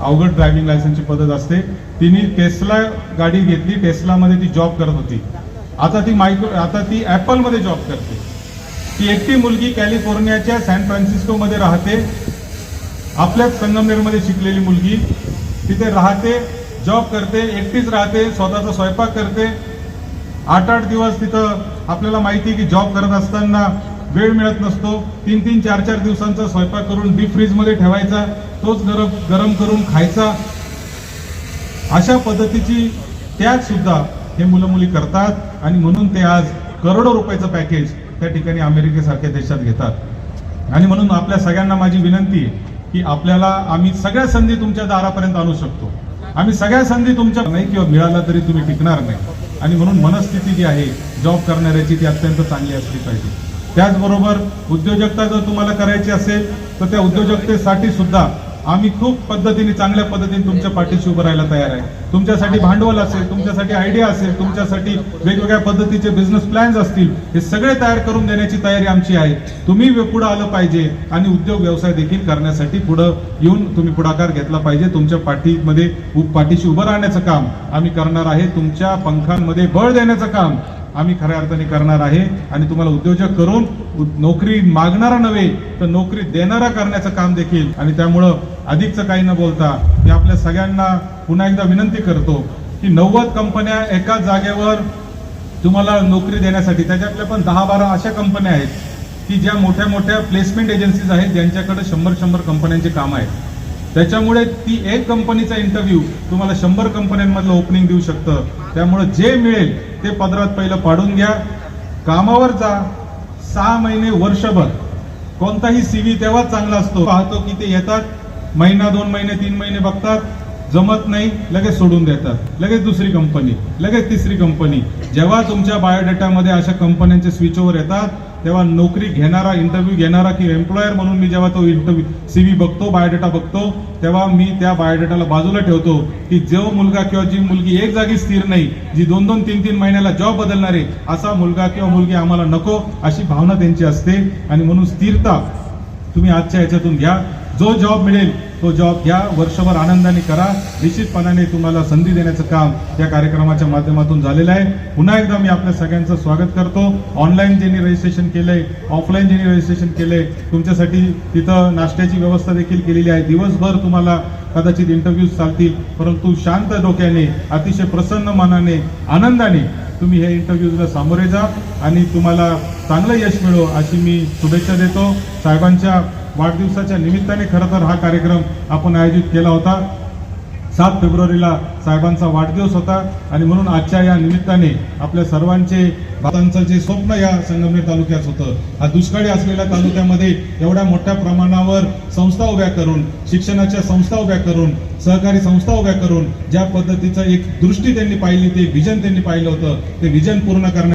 अवघड ड्रायव्हिंग लायसन्सची पद्धत असते. तिने टेस्ला गाडी घेतली. टेस्लामध्ये ती जॉब करत होती. आता ती मायक्रो आता ती ॲपलमध्ये जॉब करते. ती एकटी मुलगी कॅलिफोर्नियाच्या सॅन फ्रान्सिस्कोमध्ये राहते. आपल्याच संगमनेरमध्ये शिकलेली मुलगी. तिथे राहते जॉब करते एकटीच राहते स्वतःचा स्वयंपाक करते. आठ आठ दिवस तिथं आपल्याला माहिती आहे की जॉब करत असताना वेळ मिळत नसतो. तीन तीन चार चार दिवसांचा स्वयंपाक करून डीप फ्रीजमध्ये ठेवायचा. तोच गरम गरम करून खायचा. अशा पद्धतीची त्यागसुद्धा हे मुलं मुली करतात आणि म्हणून ते आज करोडो रुपयाचं पॅकेज त्या ठिकाणी अमेरिकेसारख्या देशात घेतात. आणि म्हणून आपल्या सगळ्यांना माझी विनंती आहे की आपल्याला आम्ही सगळ्या संधी तुमच्या दारापर्यंत आणू शकतो. आम्ही सगळ्या संधी तुमच्या नाही किंवा मिळाला तरी तुम्ही टिकणार नाही. आणि म्हणून मनस्थिती जी आहे जॉब करणाऱ्याची ती अत्यंत चांगली असली पाहिजे. त्याचबरोबर उद्योजकता जर तुम्हाला करायची असेल तर त्या उद्योजकतेसाठी सुद्धा आम्ही खूप पद्धतीने चांगल्या पद्धतीने तुमच्या पाठीशी उभं राहायला तयार आहे. तुमच्यासाठी भांडवल असेल तुमच्यासाठी आयडिया असेल तुमच्यासाठी वेगवेगळ्या पद्धतीचे बिझनेस प्लॅन्स असतील हे सगळे तयार करून देण्याची तयारी आमची आहे. तुम्ही पुढं आलं पाहिजे आणि उद्योग व्यवसाय देखील करण्यासाठी पुढं येऊन तुम्ही पुढाकार घेतला पाहिजे. तुमच्या पाठीमध्ये पाठीशी उभं राहण्याचं काम आम्ही करणार आहे. तुमच्या पंखांमध्ये बळ देण्याचं काम आम्ही खऱ्या अर्थाने करणार आहे आणि तुम्हाला उद्योजक करून नोकरी मागणारा नव्हे तर नोकरी देणारा करण्याचं काम देखील. आणि त्यामुळं अधिकचं काही न बोलता मी आपल्या सगळ्यांना पुन्हा एकदा विनंती करतो की नव्वद कंपन्या एकाच जागेवर तुम्हाला नोकरी देण्यासाठी त्याच्यातल्या पण दहा बारा अशा कंपन्या आहेत की ज्या मोठ्या मोठ्या प्लेसमेंट एजन्सीज आहेत ज्यांच्याकडे शंभर शंभर कंपन्यांचे काम आहेत. त्याच्यामुळे ती एक कंपनीचा इंटरव्ह्यू तुम्हाला शंभर कंपन्यांमधलं ओपनिंग देऊ शकतं. त्यामुळे जे मिळेल ते पदरात पहिलं पाडून घ्या. कामावर जा. सहा महिने वर्षभर. कोणताही सीव्ही तेव्हाच चांगला असतो. पाहतो की ते येतात. महिना दोन महिने तीन महिने बघतात. जमत नाही लगेच सोडून देतात. लगेच दुसरी कंपनी लगेच तिसरी कंपनी जेव्हा तुमच्या बायोडेटामध्ये अशा कंपन्यांचे स्विच ओव्हर येतात तेव्हा नोकरी घेणारा इंटरव्ह्यू घेणारा की एम्प्लॉयर म्हणून मी जेव्हा तो इंटरव्ह्यू सीव्ही बघतो बायोडेटा बघतो तेव्हा मी त्या बायोडेटाला बाजूला ठेवतो की जो मुलगा किंवा जी मुलगी एक जागी स्थिर नाही जी दोन दोन तीन तीन महिन्याला जॉब बदलणारे असा मुलगा किंवा मुलगी आम्हाला नको अशी भावना त्यांची असते. आणि म्हणून स्थिरता तुम्ही आजच्या याच्यातून घ्या. जो जॉब मिळेल तो जॉब घ्या वर्षभर आनंदाने करा. निश्चितपणाने तुम्हाला संधी देण्याचं काम या कार्यक्रमाच्या माध्यमातून झालेलं आहे. पुन्हा एकदा मी आपल्या सगळ्यांचं स्वागत करतो. ऑनलाईन ज्यांनी रजिस्ट्रेशन केलंय ऑफलाईन ज्यांनी रजिस्ट्रेशन केलंय तुमच्यासाठी तिथं नाश्त्याची व्यवस्था देखील केलेली आहे. दिवसभर तुम्हाला कदाचित इंटरव्ह्यूज चालतील परंतु शांत डोक्याने अतिशय प्रसन्न मनाने आनंदाने तुम्ही हे इंटरव्ह्यूजला सामोरे जा आणि तुम्हाला चांगलं यश मिळो अशी मी शुभेच्छा देतो. साहेबांच्या वाढदिवसाच्या निमित्ताने खरं तर हा कार्यक्रम आपण आयोजित केला होता. सात फेब्रुवारीला साहेबांचा वाढदिवस होता आणि म्हणून आजच्या या निमित्ताने आपल्या सर्वांचे भारतांचं जे स्वप्न या संगमनेर तालुक्यात होतं हा दुष्काळी असलेल्या तालुक्यामध्ये एवढ्या मोठ्या प्रमाणावर संस्था उभ्या करून शिक्षणाच्या संस्था उभ्या करून सहकारी संस्था उभ्या करून ज्या पद्धतीचं एक दृष्टी त्यांनी पाहिली ते विजन त्यांनी पाहिलं होतं ते विजन पूर्ण करण्या